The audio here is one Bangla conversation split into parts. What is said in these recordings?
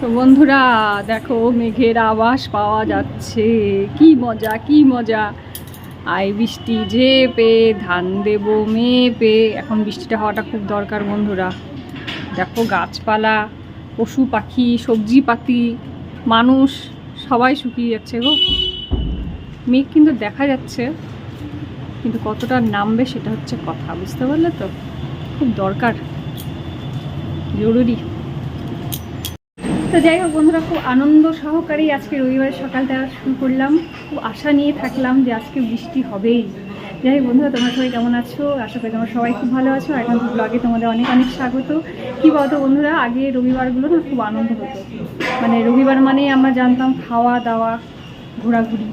তো বন্ধুরা, দেখো মেঘের আবাস পাওয়া যাচ্ছে। কি মজা কি মজা। আই বৃষ্টি যে পে ধান দেব মেপে। এখন বৃষ্টিটা হওয়াটা খুব দরকার বন্ধুরা। দেখো গাছপালা, পশু পাখি সবজি পাতি মানুষ, সবাই শুকিয়ে যাচ্ছে গো। মেঘ কিন্তু দেখা যাচ্ছে, কিন্তু কতটা নামবে সেটা হচ্ছে কথা, বুঝতে পারলে তো? খুব দরকার, জরুরি। তো যাই হোক বন্ধুরা, খুব আনন্দ সহকারেই আজকে রবিবার সকালটা শুরু করলাম। খুব আশা নিয়ে থাকলাম যে আজকে বৃষ্টি হবেই। যাই হোক বন্ধুরা, তোমরা সবাই কেমন আছো? আশা করি তোমরা সবাই খুব ভালো আছো। এখন ব্লগে তোমাদের অনেক অনেক স্বাগত। কী বলতো বন্ধুরা, আগে রবিবারগুলো না খুব আনন্দ হতো। মানে রবিবার মানেই আমরা জানতাম খাওয়া দাওয়া, ঘোরাঘুরি।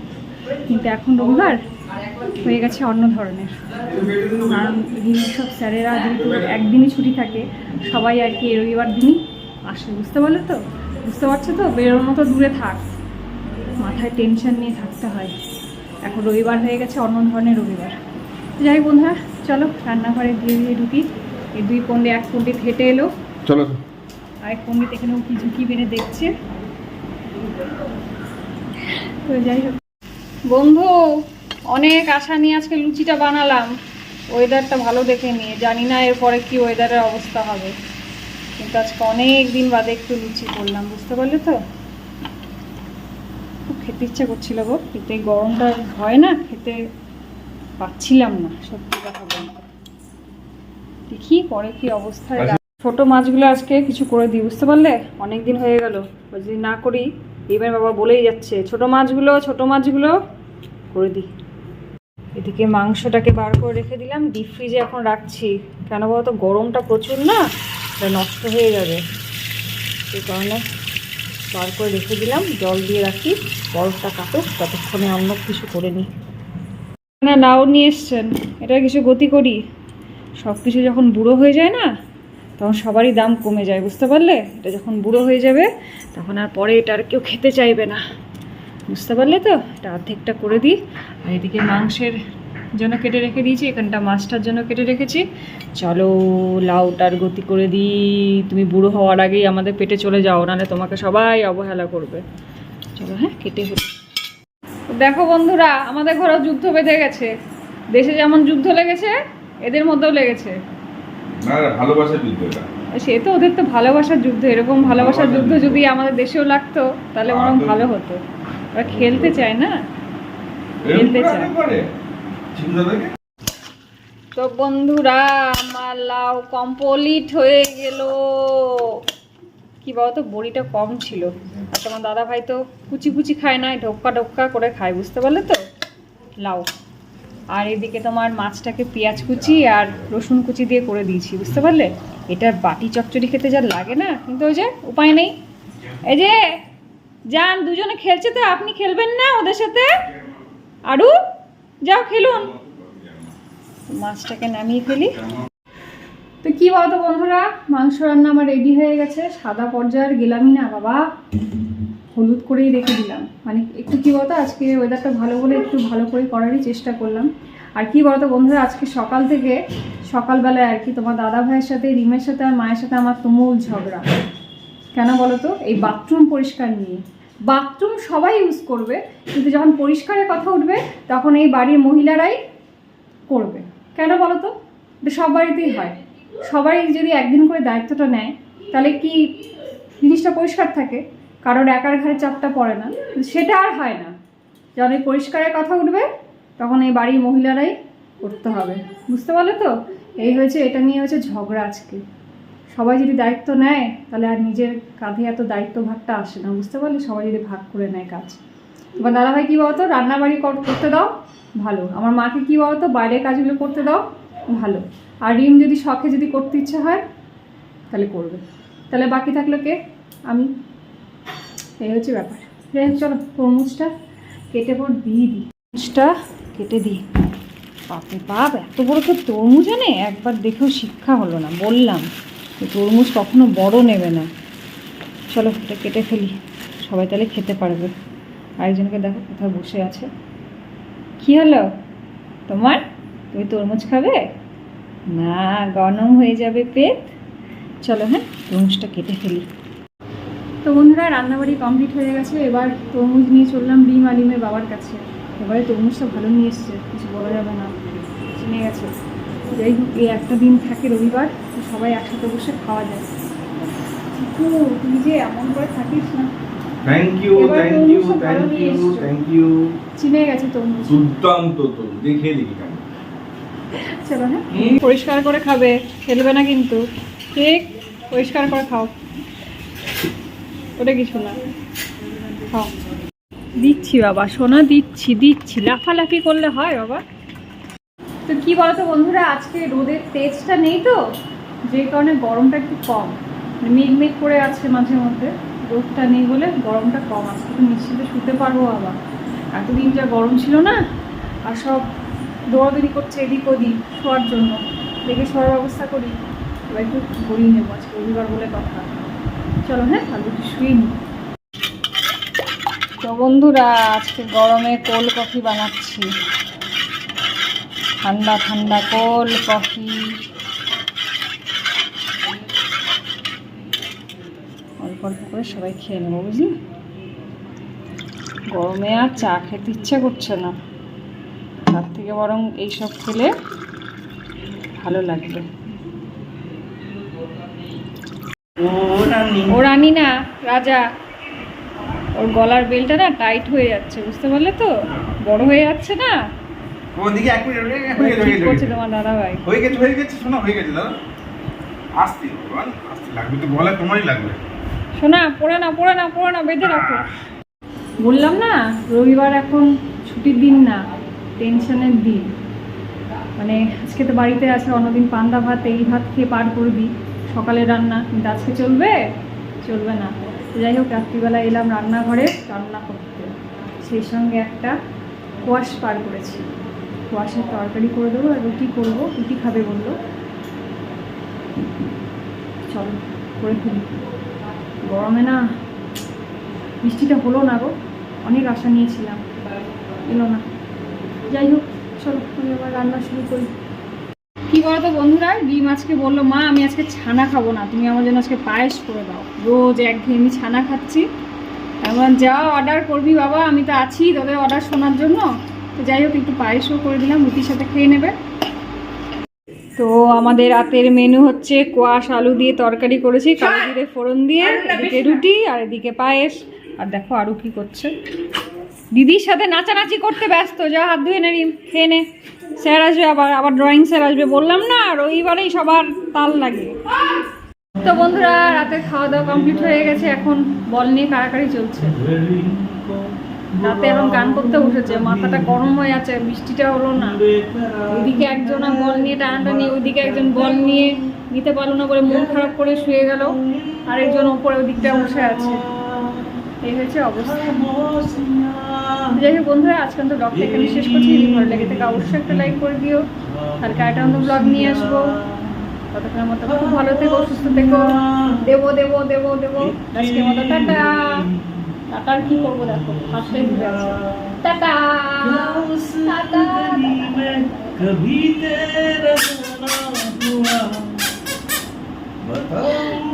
কিন্তু এখন রবিবার হয়ে গেছে অন্য ধরনের। কারণ সব স্যারেরা যেহেতু একদিনই ছুটি থাকে, সবাই আর কি রবিবার দিনই আসে, বুঝতে পারল তো? বুঝতে পারছ তো? বেরোনো তো দূরে থাক। মাথায় টেনশন নিয়ে থাকতে হয়। এখন রবিবার হয়ে গেছে অন্য ধরনের রবিবার। যাই বন্ধুরা চলো রান্নাঘরে দিয়ে দিয়ে ঢুকি। এই দুই পন্ডে এক পন্ডিত হেঁটে এলো। চলো। আরেক পন্ডিত এখানে কি ঝুঁকি বেড়ে দেখছে। তো যাই হোক। বন্ধু অনেক আশা নিয়ে আজকে লুচিটা বানালাম। ওয়েদারটা ভালো দেখে নিয়ে জানি না এরপরে কি ওয়েদারের অবস্থা হবে। কিন্তু আজকে অনেক দিন বাদে একটু লুচি করলাম বুঝতে পারলে তো? খুব খেতে ইচ্ছে করছিল গো কিন্তু এই গরমটা হয় না খেতে পাচ্ছিলাম না সত্যি কথা বলতে। দেখি পরে কি অবস্থায় আচ্ছা। ছোট মাছগুলো আজকে কিছু করে দিই বুঝতে পারলে? অনেক দিন হয়ে গেল যদি না করি এবার বাবা বলেই যাচ্ছে ছোট মাছগুলো ছোট মাছগুলো করে দিই। এদিকে মাংসটাকে বার করে রেখে দিলাম ডিপ ফ্রিজে এখন রাখছি। কেন বলতো গরমটা প্রচুর না? নষ্ট হয়ে যাবে। সেই কারণে বার করে রেখে দিলাম। জল দিয়ে রাখি। বরফটা কাটুক, ততক্ষণে অন্য কিছু করে নিই। না, নাও নিয়ে এসছেন। এটা কিছু গতি করি। সব কিছু যখন বুড়ো হয়ে যায় না, তখন সবারই দাম কমে যায়, বুঝতে পারলে? এটা যখন বুড়ো হয়ে যাবে, তখন আর পরে এটা আর কেউ খেতে চাইবে না। বুঝতে পারলে তো? এটা অর্ধেকটা করে দিই। আর এদিকে মাংসের জন্য কেটে রেখে দিয়েছি এখানটা মাছটার জন্য কেটে রেখেছি। চলো লাউটার গতি করে দিই। তুমি বুড়ো হওয়ার আগেই আমাদের পেটে চলে যাও নাহলে তোমাকে সবাই অবহেলা করবে। চলো হ্যাঁ কেটে দেখো বন্ধুরা আমাদের ঘরেও যুদ্ধ বেঁধে গেছে। দেশে যেমন যুদ্ধ লেগেছে এদের মধ্যেও লেগেছে। ভালোবাসার যুদ্ধ সে তো ওদের তো ভালোবাসার যুদ্ধ এরকম ভালোবাসার যুদ্ধ যদি আমাদের দেশেও লাগতো তাহলে বরং ভালো হতো। ওরা খেলতে চায় না। খেলতে চায়। তো বন্ধুরা, আমার লাউ কমপ্লিট হয়ে গেল। কি বলতো, বড়িটা কম ছিল। আর তোমার দাদা ভাই তো কুচি কুচি খায় না, ঢোক্কা ঢোক্কা করে খায়, বুঝতে পারলে তো? লাউ। আর এদিকে তোমার মাছটাকে পেঁয়াজ কুচি আর রসুন কুচি দিয়ে করে দিয়েছি, বুঝতে পারলে? এটা বাটি চচ্চড়ি খেতে যা লাগে না, কিন্তু ওই যে উপায় নেই। এই যে যান দুজনে খেলছে তো, আপনি খেলবেন না ওদের সাথে? আরু? যাও খেলুন। মাছটাকে নামিয়ে ফেলি। তো কি বলতো বন্ধুরা মাংস রান্না আমার রেডি হয়ে গেছে সাদা পর্যায়ের গেলামই না বাবা। হলুদ করেই রেখে দিলাম। মানে একটু কি বলতো আজকে ওয়েদারটা ভালো বলে একটু ভালো করে করারই চেষ্টা করলাম। আর কি বলতো বন্ধুরা আজকে সকাল থেকে সকালবেলায় আর কি তোমার দাদা ভাইয়ের সাথে রিমের সাথে আর মায়ের সাথে আমার তুমুল ঝগড়া। কেন বলো তো এই বাথরুম পরিষ্কার নিয়ে। বাথরুম সবাই ইউজ করবে, কিন্তু যখন পরিষ্কারের কথা উঠবে, তখন এই বাড়ির মহিলারাই করবে। কেন বলো তো সব বাড়িতেই হয়। সবাই যদি একদিন করে দায়িত্বটা নেয়, তাহলে কি জিনিসটা পরিষ্কার থাকে? কারোর একার ঘাড়ে চাপটা পড়ে না। সেটা আর হয় না। যখন এই পরিষ্কারের কথা উঠবে, তখন এই বাড়ির মহিলারাই করতে হবে। বুঝতে পারলে তো? এই হয়েছে, এটা নিয়ে হয়েছে ঝগড়া আজকে। সবাই যদি দায়িত্ব নেয়, তাহলে আর নিজের কাঁধে এত দায়িত্ব ভাগটা আসে না, বুঝতে পারলে? সবাই যদি ভাগ করে নেয় কাজ। এবার দাদাভাই কী বলতো? রান্নাবাড়ি কর- করতে দাও, ভালো। আমার মাকে কী বলতো? বাইরের কাজগুলো করতে দাও, ভালো। আর রিম যদি শখে যদি করতে ইচ্ছে হয়, তাহলে করবে। তাহলে বাকি থাকল কে? আমি। এই হচ্ছে ব্যাপার। যাই চলো, তরমুজটা কেটে পর দিয়ে দিই। তরমুজটা কেটে দিই। বাপরে বাপ, এত বড় তো তরমুজ আনে? একবার দেখেও শিক্ষা হলো না, বললাম। তরমুজ কখনো বড় নেবে না। চলো, এটা কেটে ফেলি। সবাই তাহলে খেতে পারবে। আরেকজনকে দেখো কোথায় বসে আছে। কি হলো? তোমার? তুমি তরমুজ খাবে? না, গরম হয়ে যাবে পেট। চলো হ্যাঁ তরমুজটা কেটে ফেলি। তো বন্ধুরা, রান্নাবাড়ি কমপ্লিট হয়ে গেছে। এবার তরমুজ নিয়ে চললাম ডিম আলিমের বাবার কাছে। এবারে তরমুজটা ভালো নিয়ে এসছে, কিছু বলা যাবে না। চিনে গেছে। যাই হোক এই একটা দিন থাকে রবিবার সবাই একসাথে বসে খাওয়া যায়। তুই যে এমন করে থাকিস না। Thank you thank you thank you thank you চিনে গেছে তরমুজ। দুর্দান্ত তো দেখে দেখি কেমন। চলো হ্যাঁ? পরিষ্কার করে খাবে ফেলবে না কিন্তু। ঠিক পরিষ্কার করে খাও। ওটা কিছু না। খাও। দিচ্ছি বাবা সোনা দিচ্ছি দিচ্ছি। লাফালাফি করলে হয় বাবা। তো কি বলতো বন্ধুরা, আজকে রোদের তেজটা নেই তো, যে কারণে গরমটা একটু কম। মানে মেঘ মেঘ করে আছে মাঝে মধ্যে, রোদটা নেই বলে গরমটা কম আছে। একটু নিশ্চিন্তে শুতে পারব আবার। এতদিন যা গরম ছিল না, আর সব দৌড়াদৌড়ি করছে এদিক ওদিক শোয়ার জন্য। দেখে শোয়ার ব্যবস্থা করি। এবার একটু গড়িয়ে নেব আজকে রবিবার বলে কথা। চলো হ্যাঁ তাহলে একটু শুয়ে নিই। তো বন্ধুরা, আজকে গরমে কোল্ড কফি বানাচ্ছি। ঠান্ডা ঠান্ডা কোল্ড কফি। অল্প অল্প করে সবাই খেয়ে নেব, বুঝলি? গরমে আর চা খেতে ইচ্ছে করছে না। তার থেকে বরং এইসব খেলে ভালো লাগবে। ও রানী না রাজা। ওর গলার বেলটা না টাইট হয়ে যাচ্ছে, বুঝতে পারলে তো? বড় হয়ে যাচ্ছে না? ওদিকে এক মিনিট হয়ে গেছে হয়ে গেছে তোমার দাদা ভাই। হয়ে গেছে হয়ে গেছে শোনো হয়ে গেছে দাদা। আসতে আসতে লাগবে তো বলা তোমারই লাগবে। শোনা পড়ে না পড়ে না পড়ে না বেঁধে রাখো। বললাম না রবিবার এখন ছুটির দিন না টেনশনের দিন। মানে আজকে তো বাড়িতে আছে অন্যদিন পান্তা ভাত এই ভাত খেয়ে পার করবি। সকালে রান্না কিন্তু আজকে চলবে? চলবে না। যাই হোক রাত্রিবেলা এলাম রান্নাঘরে রান্না করতে। সেই সঙ্গে একটা কোয়াশ পার করেছি। কোয়াশের তরকারি করে দেবো আর রুটি করব। রুটি খাবে বলল। চলো, করে ফেলি। গরমে না বৃষ্টিটা হলো না গো। অনেক আশা নিয়েছিলাম। এলো না। যাই হোক, চলো, আমি আবার রান্না শুরু করি। কি তো বন্ধুরা, ডিম আজকে বলল, মা, আমি আজকে ছানা খাব না। তুমি আমার জন্য আজকে পায়েস করে দাও। রোজ একঘেয়েমি ছানা খাচ্ছি। এমন যা অর্ডার করবি বাবা, আমি তো আছি তোদের অর্ডার শোনার জন্য। তো যাই হোক একটু পায়েসও করে দিলাম রুটির সাথে খেয়ে নেবে। তো আমাদের রাতের মেনু হচ্ছে কোয়াশ আলু দিয়ে তরকারি করেছি কালো জিরে ফোড়ন দিয়ে এদিকে রুটি আর এদিকে পায়েস। আর দেখো আরও কি করছে। দিদির সাথে নাচানাচি করতে ব্যস্ত যা হাত ধুয়ে নে রিম খেয়ে নে। স্যার আসবে আবার আবার ড্রয়িং স্যার আসবে বললাম না রবিবারেই সবার তাল লাগে। তো বন্ধুরা রাতে খাওয়া দাওয়া কমপ্লিট হয়ে গেছে এখন বল নিয়ে কাড়াকাড়ি চলছে। রাতে এখন গান করতে উঠেছে মাথাটা গরম হয়ে আছে বৃষ্টিটা হলো না। ওইদিকে একজন বল নিয়ে টানাটানি, ওইদিকে একজন বল নিয়ে নিতে পারল না বলে মন খারাপ করে শুয়ে গেল, আরেকজন ওপরে ওদিকটা বসে আছে। এই হয়েছে অবস্থা। যাই হোক বন্ধুরা, আজকে তো ব্লগটা এখানে শেষ করছি। যদি ভালো লেগে থাকে অবশ্যই একটা লাইক করে দিও। কালকে একটা মতো ব্লগ নিয়ে আসব। ততক্ষণের মতো খুব ভালো থেকো, সুস্থ থেকো। দেবো দেবো দেবো দেবো। আজকের মতো টাটা। টাটার কি করবো দেখো ফার্স্টে ঘুরে আছে টাটা টাটা कभी तेरा जाना हुआ बताओ